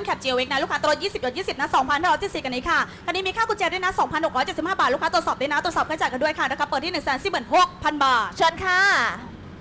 นแคปเจลเวกนะลูกค้าตัว20หยด20นะ2,000เราที่สี่กันนี้ค่ะคันนี้มีค่ากุญแจด้วยนะ2,675 บาท ลูกค้าตรวจสอบด้วยนะตรวจสอบค่าใช้จ่ายกันด้วยค่ะนะคะเปิดที่1 4 6 0 0 0บาท เชิญค่ะ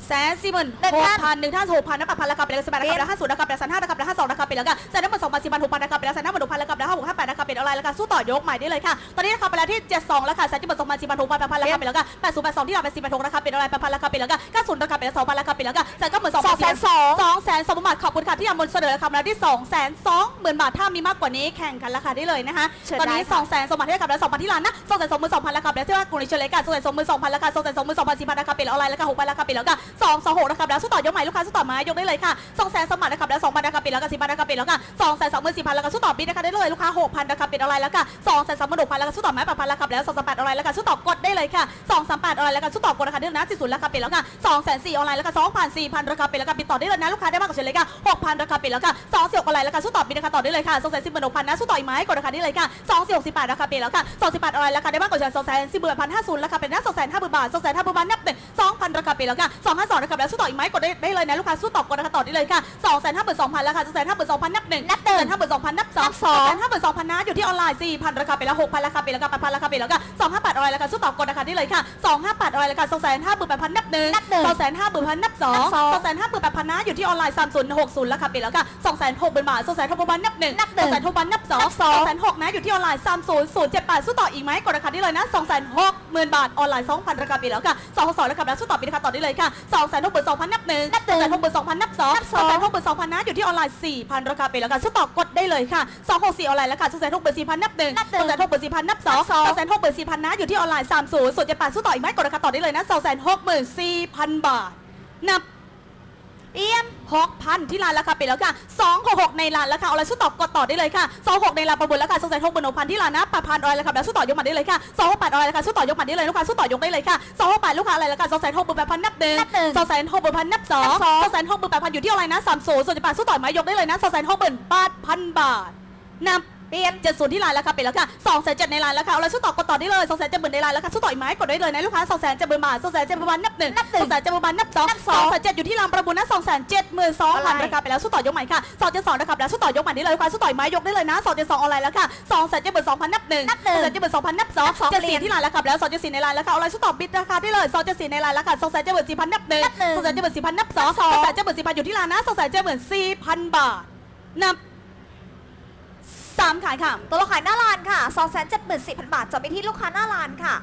แสนสี่หมื่นหนึ่งหพักนพันหนึ่งท่านหกพันนับแปดพันราคาเป็นแล้วสิบแปดราคาเป็นแล้วห้าศูนย์ราคาเป็นแล้วสันห้าราคาเป็นแล้วห้าสองราคาเป็นแล้วกันแสนทั้งหมดสองพันสี่พันหกพันราคาเป็นแล้วแสนทั้งหมดหกพันราคาเป็นแล้วห้าหกห้าแปดราคาเป็นอะไรราคาสู้ต่อยกใหม่ได้เลยค่ะ ตอนนี้ราคาไปแล้วที่เจ็ดสองราคาแสนที่หมดสองพันสี่พันหกพันแปดพันราคาเป็นแล้วกันแปดศูนย์แปดสองที่เราเป็นสี่แปดหกราคาเป็นอะไรแปดพันราคาเป็นแล้วกันเก้าศูนย์ราคาเป็นแล้วสองพันราคาเป็นแล้วกันแสนก็เหมือนสองสองแสนสองสองแส นสองหมื่นบาทขอบคุณค่ะที่ยังบนเสนอราคามาแล้วที่สองแสนสองหมื่นบาทถ้ามีมากกว่านี้แข่งกันราคาได้เลยนะคะเชิญตอนนี้ได้ค่ะ สองแสนสองบาทที่ราคาแล้วสองพันที่ร้านนะสองแสนสองหมื่นสองพันราคาแล้วที่ว่ากรุงเชลเลกันสองแสนสองหมื่นสองพันราคาสองแสนสองหมื่นสองพันสี่พันราคาเป็นแล้วออนไลน์ราคาหกพันราคาเป็นแล้วกันสองสองหกราคาแล้วสู้ต่อยกใหม่ลูกค้าสู้ต่อไม้ยกได้เลยค่ะสองแสนสองบาทราคาแล้วสองพันราคาเป็นแล้วกันสี่พันราคาเป็นแล้วกันสองแสนสองหมื่นสี่พันราคาสู้ต่อบิดราคาได้เลยลูกค้าหกพันราคาเป็นออนไลน์แล้วกันสองแสนสามหมื่นหกพันราคาสู้ต่อไม้แปดพันราคาแล้วสองสามแปดออนไลน์แล้วกันสู้ต่อกดได้เลยค่ะสองสามแปดออนไลน์แล้วกันสู้ต่อกดราคาได้เลยนะสี่ศูนย์ราคาเป็นแล้วกันสองแสนสี่ออนไลน์แล้วกันสองพันสี่พันราคาเป็นแล้วกันปิดต่อได้เลยนะลูกค้าได้มากกว่าเฉลี่ยกันหกพันราคาป็นแล้วกันสองสี่หกออนไลน์แล้วกันสู้ต่อบิดราคาต่อได้เลยค่ะสองแสนสิบหมื่นหกพันนะสู้ต่ออีกไหมกดราคาได้เลยค่ะสองสี่หกสิบแปดราคาป็นแล้วค่ะสองสิบแปดออนไลน์ราคาได้มากกว่าเฉลี่ยสองแสนสี่หมื่นพันห้าศูนย์ราคาเป็นนะสองแสนห้าหมื่นบาทสองแสนห้าหมื่นบาทนับหนึ่งสองพันราคาป็นแล้วค่ะสองห้าสองราคาแล้วสู้ต่ออีกไหมกดได้เลยนะลูกค้าสู้ต่อกดราคาต่อได้เลยค่ะสองแสนห้าหมื่นสองพันราคาสองแสนห้าหมื่นสองพันนับหนึ่งนับหนึ่งสองแสนห้าหมื่นสองพันนับสองสองแสนห้าหมื่นสองพันนะอยู่ที่ออนไลน์สี่พันราคาเป็นแล้วหกพันราคาเป็นแล้วกันแปดพันราคาเป็นแล้วกันสองห้าแปดออนไลน์ราคาสู้ต่อกดราคาได้เลยค่ะสองห้าแปดออนไลน์ราคาสองแสนห้าหมื่นแปดพันนับหนึ่งนับหนึ่งสองแสนห้าหมื่นพันนับสองนับสองสองแสนห้าหมื่นแปดพันนะอยู่ที่ออนไลน์สามศูนย์หกศูนย์ราคาเป็นแล้วกันสองแสนหกหมื่นบาทสองแสนหกหมื่นบาทนับหนึ่งนับหนึ่สองงแสนหกพันนับสองนับสองสอง แสนหกนะอยู่ที่ออนไลน์สามศูนย์ศูนย์เจ็ดแปดสู้ต่ออีกไหมกดราคาได้เลยนะสองแสนหกหมื่นบาทออนไลน์สองพันราคาเป็นแล้วกันสองหกสองราคาแล้วสู้ต่อปีราคาต่อได้เลยค่ะสองแสนหกหมื่นสองพันนับหนึ่งนับหนึ่ง สองแสนหกหมื่นสองพันนับสองนับสสอองงแสนหกหมื่นสองพันนะอยู่ที่ออนไลน์สี่พันราคาเป็นแล้วกันสู้ต่อกดได้เลยค่ะสองหกสี่ออนไลน์แล้วค่ะสองแสนหกหมื่นสี่พันนับหนึ่งนับหนึ่สองงแสนหกหมื่นสี่พันนับสองนับสอง สองแสนหกหมื่นสี่พันนะอยู่ที่ออนไลน์สามศูนย์ศูนย์เจ็ดแปดสู้ต่ออีกไหมกดราคาต่อได้เลยนะสองแสนหกหมื่นสี่พันบาทนับ เอี่ยมหกพันที่ร้านราคาปิดแล้วค่ะสองหกหกในร้านราคาออนไลน์สู้ต่อกดต่อได้เลยค่ะสองหกในร้านประมูลราคาสองแสนหกหมื่นหกพันที่ร้านนะแปดพันออนไลน์ราคาแล้วสู้ต่อยกมาได้เลยค่ะสองหกแปดออนไลน์ราคาสู้ต่อยกมาได้เลยลูกค้าสู้ต่อยกได้เลยค่ะสองหกแปดลูกค้าอะไรราคาสองแสนหกหมื่นแปดพันนับหนึ่งนับหนึ่ง สองแสนหกหมื่นพันนับสองนับสองสองแสนหกหมื่นแปดพันอยู่ที่ออนไลน์นะสามศูนย์ส่วนจะแปดสู้ต่อยมายกได้เลยนะสองแสนหกหมื่นแปดพันบาทนับ เตรียมเจ็ดศูนย์ที่ร้านแล้วค่ะปิดแล้วค่ะสองแสนเจ็ดในร้านแล้วค่ะเอาอะไรสู้ต่อกดต่อได้เลยสองแสนเจ็ดหมื่นในร้านแล้วค่ะสู้ต่ออีกไหมกดได้เลยนะลูกค้าสองแสนเจ็ดหมื่นบาทสองแสนเจ็ดหมื่นบาทนับหนึ่งนับหนึ่งสองแสนเจ็ดหมื่นบาทนับสองนับสสององแสนเจ็ดอยู่ที่ร้านประมูลนะสองแสนเจ็ดหมื่นสองพันอะไร ราคาไปแล้วสู้ต่อยกใหม่ค่ะสองเจ็ดสองราคาไปแล้วสู้ต่อยกใหม่ได้เลยลูกค้าสู้ต่อยไหมยกได้เลยนะสองเจ็ดสองออนไลน์แล้วค่ะสองแสนเจ็ดหมื่นสองพันนับหนึ่งนับหนึ่ง สองแสนเจ็ดหมื่นสองพันนับสองนับสองเจ็ดเปลี่สี่ยน ที่ร้านแล้วค่ะแล้วสองเจ็ดสี่ในร้านแล้วค่ะเอาอะไรสู้ต่อบิดราคาได้เลยสองเจ็ดสี่ในร้านแล้วค่ะสองแสนเจ็ดหมื่นสี่พันนับหนึ่งนับหนึ่ง สองแสนเจ็ดหมื่นสี่พันนับสองนับสองสองแสนเจ็ดหมื่นสี่พันอยู่ที่ร้านนะสองแสนเจ็ดหมื่นสี่พันบาทนับ สามขายค่ะ ตัวเราขายหน้าร้านค่ะ 2 7 4 0 0 0 บาทจบไปที่ลูกค้าหน้าร้านค่ะ